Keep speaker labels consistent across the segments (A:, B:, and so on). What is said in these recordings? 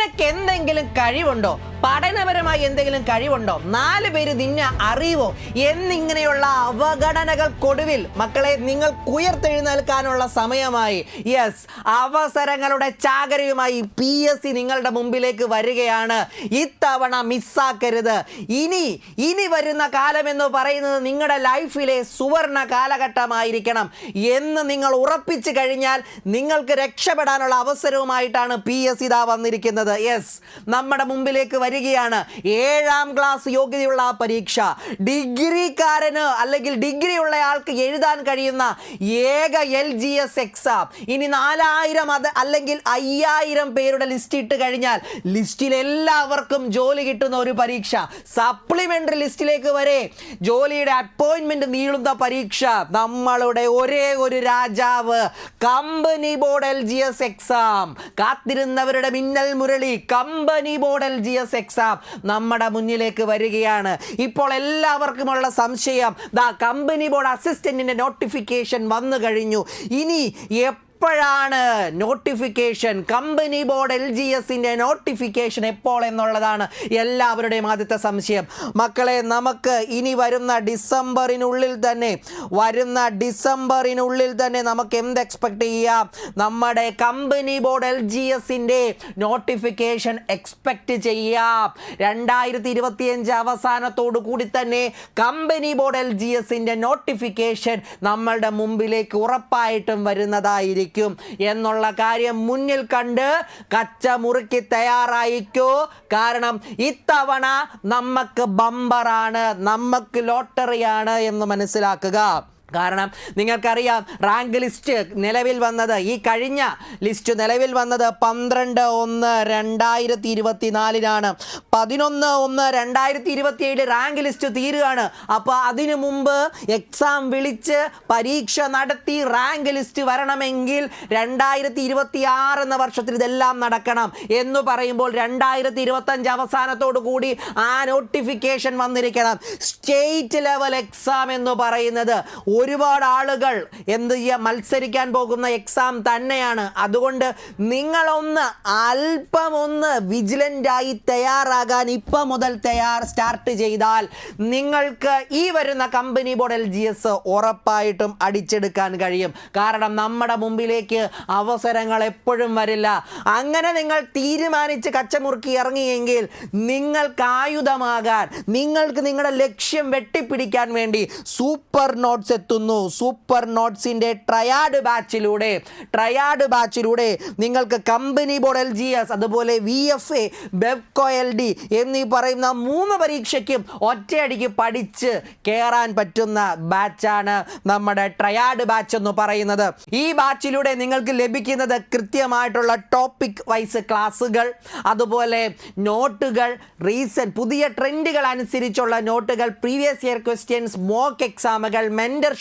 A: നിനക്ക് എന്തെങ്കിലും കഴിവുണ്ടോ? പഠനപരമായി എന്തെങ്കിലും കഴിവുണ്ടോ? നാല് പേര് നിന്നെ അറിയുമോ എന്നിങ്ങനെയുള്ള അവഗണനകൾക്കൊടുവിൽ മക്കളെ നിങ്ങൾ ഉയർത്തെഴുന്നേൽക്കാനുള്ള സമയമായി. യെസ് അവസരങ്ങളുടെ ചാകരയുമായി പി എസ് സി നിങ്ങളുടെ മുമ്പിലേക്ക് വരികയാണ്. ഇത്തവണ മിസ്സാക്കരുത് ഇനി ഇനി വരുന്ന കാലം എന്ന് പറയുന്നത് നിങ്ങളുടെ ലൈഫിലെ സുവർണ കാലഘട്ടമായിരിക്കണം എന്ന് നിങ്ങൾ ഉറപ്പിച്ചു കഴിഞ്ഞാൽ നിങ്ങൾക്ക് രക്ഷപ്പെടാനുള്ള അവസരവുമായിട്ടാണ് പി എസ് ഇതാ വന്നിരിക്കുന്നത്. യെസ് നമ്മുടെ മുമ്പിലേക്ക് വരികയാണ്. ഏഴാം ക്ലാസ് യോഗ്യതയുള്ള ആ പരീക്ഷ. ഡിഗ്രിക്കാരന് അല്ലെങ്കിൽ ഡിഗ്രി ഉള്ള ആൾക്ക് എഴുതാൻ കഴിയുന്ന ഏക എൽ ജി എസ് എക്സാം ഇനി നാലായിരം അത് അല്ലെങ്കിൽ അയ്യായിരം പേരുടെ ലിസ്റ്റ് ഇട്ട് കഴിഞ്ഞാൽ ലിസ്റ്റിൽ എല്ലാവർക്കും ജോലി കിട്ടുന്ന ഒരു പരീക്ഷ. സപ്ലിമെന്ററി ലിസ്റ്റിലേക്ക് വരെ ജോലിയുടെ അപ്പോയിന്റ്മെന്റ് നീളുന്ന പരീക്ഷ. നമ്മളുടെ ഒരേ ഒരു രാജാവ്. Company board L G S exam കാത്തിരുന്നവരുടെ Minnal Murali. Company board L G S exam നമ്മുടെ മുന്നിലേക്ക് വരികയാണ്. ഇപ്പോൾ എല്ലാവർക്കുമുള്ള സംശയം ദാ കമ്പനി ബോർഡ് അസിസ്റ്റന്റിന്റെ നോട്ടിഫിക്കേഷൻ വന്നു കഴിഞ്ഞു. ഇനി എപ്പോഴാണ് notification company board L G എസിന്റെ നോട്ടിഫിക്കേഷൻ എപ്പോൾ എന്നുള്ളതാണ് എല്ലാവരുടെയും ആദ്യത്തെ സംശയം. മക്കളെ നമുക്ക് ഇനി വരുന്ന ഡിസംബറിനുള്ളിൽ തന്നെ വരുന്ന ഡിസംബറിനുള്ളിൽ തന്നെ നമുക്ക് എന്ത് എക്സ്പെക്ട് ചെയ്യാം? നമ്മുടെ കമ്പനി ബോർഡ് എൽ ജി എസിന്റെ നോട്ടിഫിക്കേഷൻ എക്സ്പെക്ട് ചെയ്യാം. രണ്ടായിരത്തി ഇരുപത്തിയഞ്ച് അവസാനത്തോടു കൂടി തന്നെ കമ്പനി ബോർഡ് എൽ ജി എസിന്റെ നോട്ടിഫിക്കേഷൻ നമ്മളുടെ മുമ്പിലേക്ക് ഉറപ്പായിട്ടും വരുന്നതായിരിക്കും. എന്നുള്ള കാര്യം മുന്നിൽ കണ്ട് കച്ച മുറുക്കി തയ്യാറായിക്കോ കാരണം ഇത്തവണ നമുക്ക് ബമ്പറാണ് നമുക്ക് ലോട്ടറിയാണ് എന്ന് മനസ്സിലാക്കുക. കാരണം നിങ്ങൾക്കറിയാം റാങ്ക് ലിസ്റ്റ് നിലവിൽ വന്നത് ഈ കഴിഞ്ഞ ലിസ്റ്റ് നിലവിൽ വന്നത് പന്ത്രണ്ട് ഒന്ന് രണ്ടായിരത്തി ഇരുപത്തി നാലിനാണ് പതിനൊന്ന് ഒന്ന് രണ്ടായിരത്തി ഇരുപത്തി ഏഴിൽ റാങ്ക് ലിസ്റ്റ് തീരുകയാണ്. അപ്പോൾ അതിനു മുമ്പ് എക്സാം വിളിച്ച് പരീക്ഷ നടത്തി റാങ്ക് ലിസ്റ്റ് വരണമെങ്കിൽ രണ്ടായിരത്തി ഇരുപത്തി ആറ് എന്ന വർഷത്തിൽ ഇതെല്ലാം നടക്കണം എന്ന് പറയുമ്പോൾ രണ്ടായിരത്തി ഇരുപത്തഞ്ച് അവസാനത്തോടു കൂടി ആ നോട്ടിഫിക്കേഷൻ വന്നിരിക്കണം. സ്റ്റേറ്റ് ലെവൽ എക്സാം എന്ന് പറയുന്നത് ഒരുപാട് ആളുകൾ എന്ത് ചെയ്യുക മത്സരിക്കാൻ പോകുന്ന എക്സാം തന്നെയാണ്. അതുകൊണ്ട് നിങ്ങളൊന്ന് അല്പമൊന്ന് വിജിലന്റായി തയ്യാറാകാൻ ഇപ്പം മുതൽ തയ്യാർ സ്റ്റാർട്ട് ചെയ്താൽ നിങ്ങൾക്ക് ഈ വരുന്ന company board L G S ഉറപ്പായിട്ടും അടിച്ചെടുക്കാൻ കഴിയും. കാരണം നമ്മുടെ മുമ്പിലേക്ക് അവസരങ്ങൾ എപ്പോഴും വരില്ല. അങ്ങനെ നിങ്ങൾ തീരുമാനിച്ച് കച്ചമുറുക്കി ഇറങ്ങിയെങ്കിൽ നിങ്ങൾക്ക് ആയുധമാകാൻ നിങ്ങൾക്ക് നിങ്ങളുടെ ലക്ഷ്യം വെട്ടിപ്പിടിക്കാൻ വേണ്ടി സൂപ്പർ നോട്ട്സ് എത്തുന്നു സൂപ്പർ നോട്ട്സിന്റെ ട്രയാഡ് ബാച്ചിലൂടെ ട്രയാഡ് ബാച്ചിലൂടെ നിങ്ങൾക്ക് company board L G S അതുപോലെ V F A Bevco L D എന്നീ പറയുന്ന മൂന്ന് പരീക്ഷയ്ക്കും ഒറ്റയടിക്ക് പഠിച്ച് കയറാൻ പറ്റുന്ന ബാച്ചാണ് നമ്മുടെ ട്രയാഡ് ബാച്ച് എന്ന് പറയുന്നത്. ഈ ബാച്ചിലൂടെ നിങ്ങൾക്ക് ലഭിക്കുന്നത് കൃത്യമായിട്ടുള്ള ടോപ്പിക് വൈസ് ക്ലാസ്സുകൾ അതുപോലെ നോട്ടുകൾ റീസെന്റ് പുതിയ ട്രെൻഡുകൾ അനുസരിച്ചുള്ള നോട്ടുകൾ പ്രീവിയസ് ഇയർ ക്വസ്റ്റ്യൻസ് മോക്ക് എക്സാമുകൾ മെന്റർഷിപ്പ്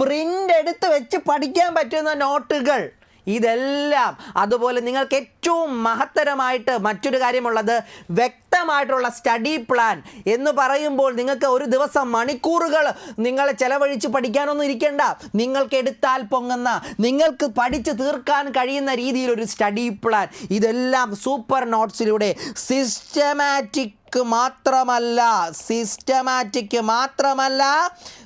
A: പ്രിന്റ് എടുത്ത് വെച്ച് പഠിക്കാൻ പറ്റുന്ന നോട്ടുകൾ. ഇതെല്ലാം. അതുപോലെ നിങ്ങൾക്ക് ഏറ്റവും മഹത്തരമായിട്ട് മറ്റൊരു കാര്യമുള്ളത് വ്യക്തമായിട്ടുള്ള സ്റ്റഡി പ്ലാൻ എന്ന് പറയുമ്പോൾ നിങ്ങൾക്ക് ഒരു ദിവസം മണിക്കൂറുകൾ നിങ്ങൾ ചെലവഴിച്ച് പഠിക്കാനൊന്നും ഇരിക്കേണ്ട. നിങ്ങൾക്ക് എടുത്താൽ പൊങ്ങുന്ന നിങ്ങൾക്ക് പഠിച്ച് തീർക്കാൻ കഴിയുന്ന രീതിയിലൊരു സ്റ്റഡി പ്ലാൻ ഇതെല്ലാം സൂപ്പർ നോട്ട്സിലൂടെ സിസ്റ്റമാറ്റിക് മാത്രമല്ല സിസ്റ്റമാറ്റിക് മാത്രമല്ല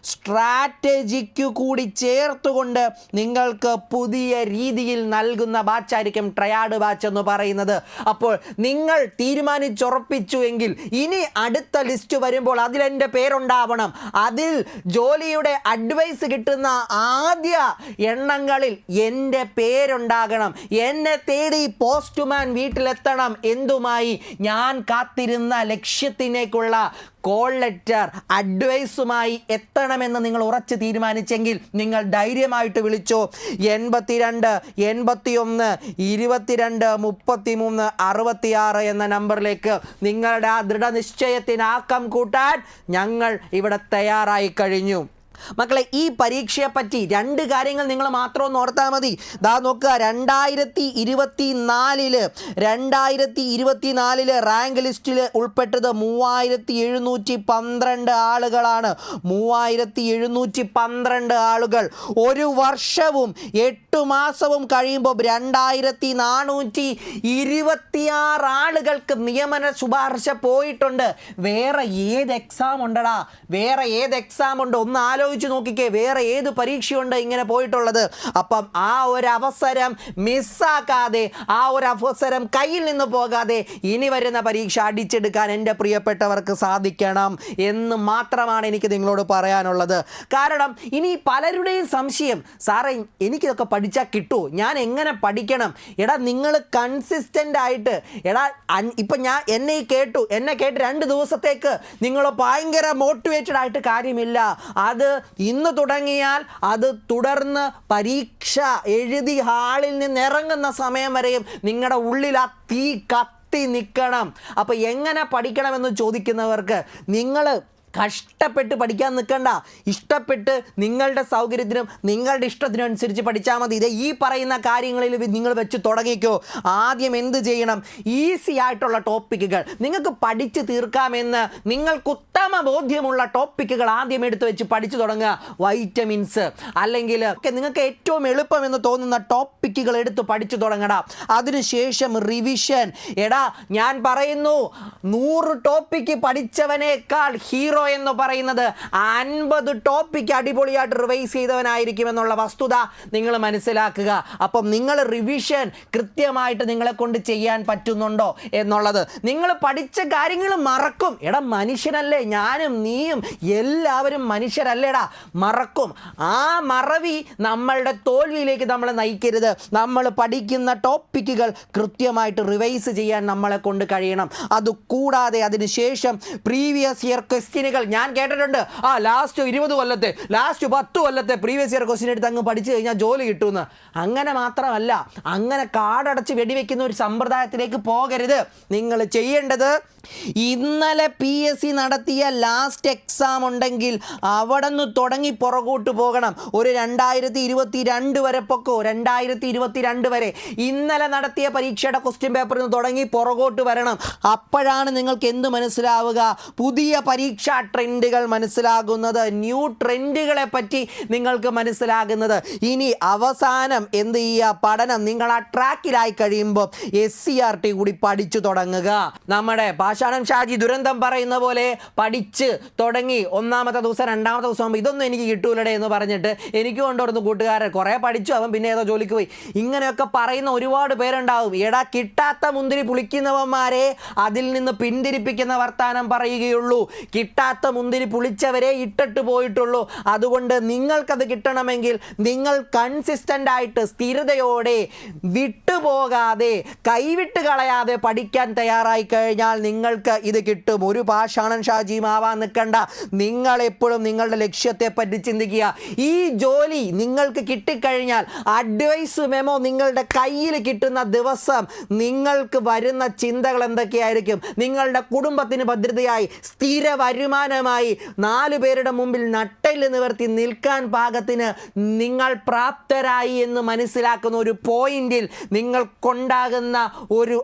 A: സ്ട്രാറ്റജിക്ക് കൂടി ചേർത്തുകൊണ്ട് നിങ്ങൾക്ക് പുതിയ രീതിയിൽ നൽകുന്ന ബാച്ചായിരിക്കും ട്രയാഡ് ബാച്ച് എന്ന് പറയുന്നത്. അപ്പോൾ നിങ്ങൾ തീരുമാനിച്ചുറപ്പിച്ചു എങ്കിൽ ഇനി അടുത്ത ലിസ്റ്റ് വരുമ്പോൾ അതിലെന്റെ പേരുണ്ടാവണം. അതിൽ ജോലിയുടെ അഡ്വൈസ് കിട്ടുന്ന ആദ്യ എണ്ണങ്ങളിൽ എന്റെ പേരുണ്ടാകണം. എന്നെ തേടി പോസ്റ്റ്മാൻ വീട്ടിലെത്തണം. എന്തുമായി? ഞാൻ കാത്തിരുന്ന ലക്ഷ്യത്തിലേക്കുള്ള കോൾ ലെറ്റർ അഡ്വൈസുമായി എത്തണമെന്ന് നിങ്ങൾ ഉറച്ച് തീരുമാനിച്ചെങ്കിൽ നിങ്ങൾ ധൈര്യമായിട്ട് വിളിച്ചോ. എൺപത്തിരണ്ട് എൺപത്തിയൊന്ന് ഇരുപത്തിരണ്ട് മുപ്പത്തിമൂന്ന് അറുപത്തിയാറ് എന്ന നമ്പറിലേക്ക് നിങ്ങളുടെ ആ ദൃഢനിശ്ചയത്തിന് ആക്കം കൂട്ടാൻ ഞങ്ങൾ ഇവിടെ തയ്യാറായി കഴിഞ്ഞു. മക്കളെ ഈ പരീക്ഷയെ പറ്റി രണ്ട് കാര്യങ്ങൾ നിങ്ങൾ മാത്രം ഒന്ന് ഓർത്താൽ മതി. ദാ നോക്കുക രണ്ടായിരത്തി ഇരുപത്തി നാലിൽ രണ്ടായിരത്തി ഇരുപത്തി നാലിൽ റാങ്ക് ലിസ്റ്റിൽ ഉൾപ്പെട്ടത് മൂവായിരത്തി എഴുന്നൂറ്റി പന്ത്രണ്ട് ആളുകളാണ്. മൂവായിരത്തി എഴുന്നൂറ്റി പന്ത്രണ്ട് ആളുകൾ. ഒരു വർഷവും എട്ട് മാസവും കഴിയുമ്പോൾ രണ്ടായിരത്തി നാനൂറ്റി ഇരുപത്തിയാറ് ആളുകൾക്ക് നിയമന ശുപാർശ പോയിട്ടുണ്ട്. വേറെ ഏത് എക്സാം ഉണ്ടടാ? വേറെ ഏത് എക്സാം ഉണ്ട്? ഒന്ന് ആലോചിച്ച് നോക്കിക്കേ വേറെ ഏത് പരീക്ഷയുണ്ട് ഇങ്ങനെ പോയിട്ടുള്ളത്? അപ്പം ആ ഒരു അവസരം മിസ്സാക്കാതെ ആ ഒരു അവസരം കയ്യിൽ നിന്ന് പോകാതെ ഇനി വരുന്ന പരീക്ഷ അടിച്ചെടുക്കാൻ എന്റെ പ്രിയപ്പെട്ടവർക്ക് സാധിക്കണം എന്ന് മാത്രമാണ് എനിക്ക് നിങ്ങളോട് പറയാനുള്ളത്. കാരണം ഇനി പലരുടെയും സംശയം സാറേ എനിക്കിതൊക്കെ പഠിച്ചാൽ കിട്ടുമോ ഞാൻ എങ്ങനെ പഠിക്കണം? എടാ നിങ്ങൾ കൺസിസ്റ്റന്റ് ആയിട്ട് എടാ ഇപ്പം ഞാൻ എന്നെ കേട്ടു എന്നെ കേട്ട് രണ്ട് ദിവസത്തേക്ക് നിങ്ങൾ ഭയങ്കര മോട്ടിവേറ്റഡ് ആയിട്ട് കാര്യമില്ല. അത് ഇന്ന് തുടങ്ങിയാൽ അത് തുടർന്ന് പരീക്ഷ എഴുതി ഹാളിൽ നിന്ന് ഇറങ്ങുന്ന സമയം വരെയും നിങ്ങളുടെ ഉള്ളിൽ ആ തീ കത്തി നിൽക്കണം അപ്പോൾ എങ്ങനെ പഠിക്കണമെന്ന് ചോദിക്കുന്നവർക്ക് നിങ്ങൾ കഷ്ടപ്പെട്ട് പഠിക്കാൻ നിൽക്കണ്ട. ഇഷ്ടപ്പെട്ട് നിങ്ങളുടെ സൗകര്യത്തിനും നിങ്ങളുടെ ഇഷ്ടത്തിനും അനുസരിച്ച് പഠിച്ചാൽ മതി. ഇത് ഈ പറയുന്ന കാര്യങ്ങളിൽ നിങ്ങൾ വെച്ച് തുടങ്ങിക്കോ. ആദ്യം എന്ത് ചെയ്യണം? ഈസി ആയിട്ടുള്ള ടോപ്പിക്കുകൾ. നിങ്ങൾക്ക് പഠിച്ച് തീർക്കാമെന്ന് നിങ്ങൾക്ക് ഉത്തമ ബോധ്യമുള്ള ടോപ്പിക്കുകൾ ആദ്യം എടുത്ത് വെച്ച് പഠിച്ചു തുടങ്ങുക. വൈറ്റമിൻസ്. അല്ലെങ്കിൽ നിങ്ങൾക്ക് ഏറ്റവും എളുപ്പമെന്ന് തോന്നുന്ന ടോപ്പിക്കുകൾ എടുത്ത് പഠിച്ചു തുടങ്ങണം അതിനുശേഷം റിവിഷൻ. എടാ ഞാൻ പറയുന്നു നൂറ് ടോപ്പിക്ക് പഠിച്ചവനേക്കാൾ ഹീറോ എന്ന് പറയുന്നത് അൻപത് ടോപ്പിക്ക് അടിപൊളിയായിട്ട് റിവൈസ് ചെയ്തവനായിരിക്കും എന്നുള്ള വസ്തുത നിങ്ങൾ മനസ്സിലാക്കുക. അപ്പം നിങ്ങൾ റിവിഷൻ കൃത്യമായിട്ട് നിങ്ങളെ കൊണ്ട് ചെയ്യാൻ പറ്റുന്നുണ്ടോ എന്നുള്ളത്. നിങ്ങൾ പഠിച്ച കാര്യങ്ങൾ മറക്കും. എടാ മനുഷ്യനല്ലേ ഞാനും നീയും എല്ലാവരും മനുഷ്യരല്ലേടാ. മറക്കും. ആ മറവി നമ്മളുടെ തോൽവിയിലേക്ക് നമ്മളെ നയിക്കരുത്. നമ്മൾ പഠിക്കുന്ന ടോപ്പിക്കുകൾ കൃത്യമായിട്ട് റിവൈസ് ചെയ്യാൻ നമ്മളെ കൊണ്ട് കഴിയണം. അതുകൂടാതെ അതിനുശേഷം പ്രീവിയസ് ഇയർ ക്വസ്റ്റ്യനുകൾ ഞാൻ കേട്ടിട്ടുണ്ട്. ആ ലാസ്റ്റ് ഇരുപത് കൊല്ലത്തെ ലാസ്റ്റ് പത്ത് കൊല്ലത്തെ പ്രീവിയസ് ഇയർ ക്വസ്റ്റ്യൻ എടുത്ത് അങ്ങ് പഠിച്ചു കഴിഞ്ഞാൽ ജോലി കിട്ടുമെന്ന്. അങ്ങനെ മാത്രമല്ല അങ്ങനെ കാടടച്ച് വെടിവെക്കുന്ന ഒരു സമ്പ്രദായത്തിലേക്ക് പോകരുത്. നിങ്ങൾ ചെയ്യേണ്ടത് ഇന്നലെ പി എസ് സി നടത്തിയ ലാസ്റ്റ് എക്സാം ഉണ്ടെങ്കിൽ അവിടെ നിന്ന് തുടങ്ങി പുറകോട്ട് പോകണം. ഒരു രണ്ടായിരത്തി ഇരുപത്തി രണ്ട് വരെ പൊക്കോ? രണ്ടായിരത്തി ഇരുപത്തി രണ്ട് വരെ. ഇന്നലെ നടത്തിയ പരീക്ഷയുടെ ക്വസ്റ്റ്യൻ പേപ്പറിൽ നിന്ന് തുടങ്ങി പുറകോട്ട് വരണം. അപ്പോഴാണ് നിങ്ങൾക്ക് എന്ത് മനസ്സിലാവുക? പുതിയ പരീക്ഷാ ട്രെൻഡുകൾ മനസ്സിലാകുന്നത് ന്യൂ ട്രെൻഡുകളെ പറ്റി നിങ്ങൾക്ക് മനസ്സിലാകുന്നത്. ഇനി അവസാനം എന്ത് ചെയ്യുക? പഠനം നിങ്ങൾ ആ ട്രാക്കിലായി കഴിയുമ്പോൾ എസ് സി ആർ ടി കൂടി പഠിച്ചു തുടങ്ങുക. നമ്മുടെ പാഷാണം ഷാജി ദുരന്തം പറയുന്ന പോലെ പഠിച്ച് തുടങ്ങി. ഒന്നാമത്തെ ദിവസം രണ്ടാമത്തെ ദിവസം ആകുമ്പോൾ ഇതൊന്നും എനിക്ക് കിട്ടൂലടേ എന്ന് പറഞ്ഞിട്ട് എനിക്ക് കൊണ്ടുവരുന്ന കൂട്ടുകാരൻ കുറേ പഠിച്ചു അവൻ പിന്നെ ഏതോ ജോലിക്ക് പോയി. ഇങ്ങനെയൊക്കെ പറയുന്ന ഒരുപാട് പേരുണ്ടാവും. എടാ കിട്ടാത്ത മുന്തിരി പുളിക്കുന്നവന്മാരെ അതിൽ നിന്ന് പിന്തിരിപ്പിക്കുന്ന വർത്താനം പറയുകയുള്ളൂ. കിട്ടാത്ത മുന്തിരി പുളിച്ചവരെ ഇട്ടിട്ട് പോയിട്ടുള്ളൂ. അതുകൊണ്ട് നിങ്ങൾക്കത് കിട്ടണമെങ്കിൽ നിങ്ങൾ കൺസിസ്റ്റന്റ് ആയിട്ട് സ്ഥിരതയോടെ വിട്ടുപോകാതെ കൈവിട്ട് കളയാതെ പഠിക്കാൻ തയ്യാറായി കഴിഞ്ഞാൽ നിങ്ങൾക്ക് ഇത് കിട്ടും. ഒരു പാഷാണൻ ഷാജിയും ആവാൻ നിൽക്കണ്ട. നിങ്ങൾ എപ്പോഴും നിങ്ങളുടെ ലക്ഷ്യത്തെ പറ്റി ചിന്തിക്കുക. ഈ ജോലി നിങ്ങൾക്ക് കിട്ടിക്കഴിഞ്ഞാൽ അഡ്വൈസ് മെമോ നിങ്ങളുടെ കയ്യിൽ കിട്ടുന്ന ദിവസം നിങ്ങൾക്ക് വരുന്ന ചിന്തകൾ എന്തൊക്കെയായിരിക്കും? നിങ്ങളുടെ കുടുംബത്തിന് ഭദ്രതയായി സ്ഥിര വരുമാനമായി നാല് പേരുടെ മുമ്പിൽ നട്ടയിൽ നിവർത്തി നിൽക്കാൻ പാകത്തിന് നിങ്ങൾ പ്രാപ്തരായി എന്ന് മനസ്സിലാക്കുന്ന ഒരു പോയിന്റിൽ നിങ്ങൾക്കുണ്ടാകുന്ന ഒരു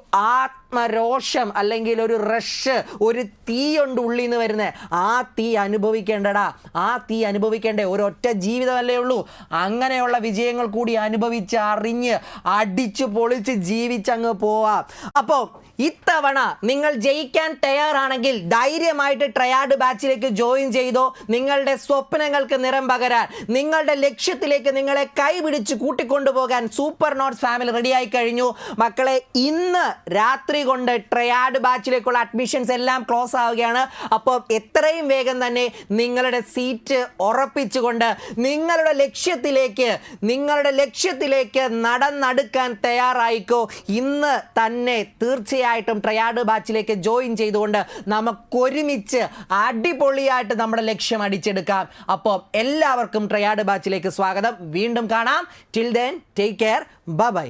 A: ആത്മരോഷം അല്ലെങ്കിൽ ഒരു റഷ് ഒരു തീയുണ്ട് ഉള്ളിൽ നിന്ന് വരുന്നത് ആ തീ അനുഭവിക്കേണ്ടടാ. ആ തീ അനുഭവിക്കേണ്ട. ഒരൊറ്റ ജീവിതമല്ലേ ഉള്ളൂ. അങ്ങനെയുള്ള വിജയങ്ങൾ കൂടി അനുഭവിച്ച് അറിഞ്ഞ് അടിച്ചു പൊളിച്ച് ജീവിച്ചങ്ങ് പോവാം. അപ്പോൾ ഇത്തവണ നിങ്ങൾ ജയിക്കാൻ തയ്യാറാണെങ്കിൽ ധൈര്യമായിട്ട് ട്രയാഡ് ബാച്ചിലേക്ക് ജോയിൻ ചെയ്തോ. നിങ്ങളുടെ സ്വപ്നങ്ങൾക്ക് നിറം പകരാൻ നിങ്ങളുടെ ലക്ഷ്യത്തിലേക്ക് നിങ്ങളെ കൈപിടിച്ച് കൂട്ടിക്കൊണ്ടുപോകാൻ സൂപ്പർ നോട്ട്സ് ഫാമിലി റെഡിയായി കഴിഞ്ഞു. മക്കളെ ഇന്ന് രാത്രി കൊണ്ട് ട്രയാഡ് ബാച്ചിലേക്കുള്ള അഡ്മിഷൻസ് എല്ലാം ക്ലോസ് ആവുകയാണ്. അപ്പോൾ എത്രയും വേഗം തന്നെ നിങ്ങളുടെ സീറ്റ് ഉറപ്പിച്ചുകൊണ്ട് നിങ്ങളുടെ ലക്ഷ്യത്തിലേക്ക് നിങ്ങളുടെ ലക്ഷ്യത്തിലേക്ക് നടന്നെടുക്കാൻ തയ്യാറായിക്കോ. ഇന്ന് തന്നെ തീർച്ചയായിട്ടും ട്രയാഡ് ബാച്ചിലേക്ക് ജോയിൻ ചെയ്തുകൊണ്ട് നമുക്കൊരുമിച്ച് അടിപൊളിയായിട്ട് നമ്മുടെ ലക്ഷ്യം അടിച്ചെടുക്കാം. അപ്പോൾ എല്ലാവർക്കും ട്രയാഡ് ബാച്ചിലേക്ക് സ്വാഗതം. വീണ്ടും കാണാം. Till then take care bye